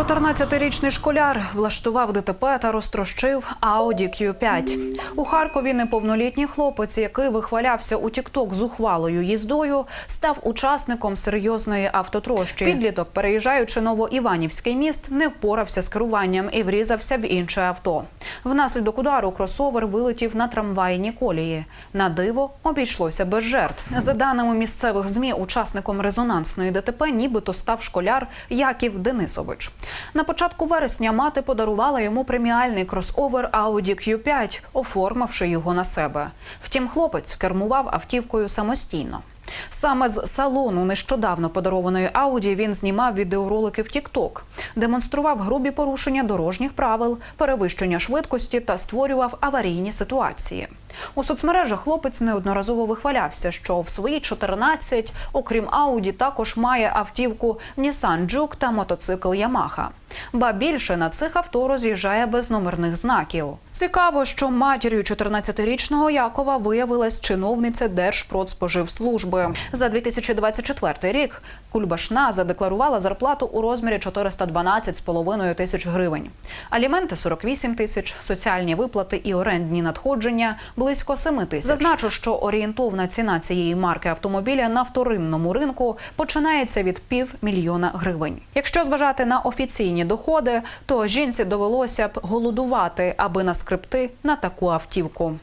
14-річний школяр влаштував ДТП та розтрощив Audi Q5. У Харкові неповнолітній хлопець, який вихвалявся у Тікток зухвалою їздою, став учасником серйозної автотрощі. Підліток, переїжджаючи Новоіванівський міст, не впорався з керуванням і врізався в інше авто. Внаслідок удару кросовер вилетів на трамвайні колії. На диво обійшлося без жертв. За даними місцевих змі, учасником резонансної ДТП нібито став школяр Яків Денисович. На початку вересня мати подарувала йому преміальний кросовер Audi Q5, оформивши його на себе. Втім, хлопець кермував автівкою самостійно. Саме з салону нещодавно подарованої Ауді він знімав відеоролики в TikTok, демонстрував грубі порушення дорожніх правил, перевищення швидкості та створював аварійні ситуації. У соцмережах хлопець неодноразово вихвалявся, що в свої 14, окрім Ауді, також має автівку Nissan Juke та мотоцикл Yamaha. Ба більше на цих авто роз'їжджає без номерних знаків. Цікаво, що матір'ю 14-річного Якова виявилась чиновниця Держпродспоживслужби. За 2024 рік Кульбашна задекларувала зарплату у розмірі 412,5 тисяч гривень. Аліменти 48 тисяч, соціальні виплати і орендні надходження близько 7 тисяч. Зазначу, що орієнтовна ціна цієї марки автомобіля на вторинному ринку починається від півмільйона гривень. Якщо зважати на офіційні доходи, то жінці довелося б голодувати, аби наскребти на таку автівку.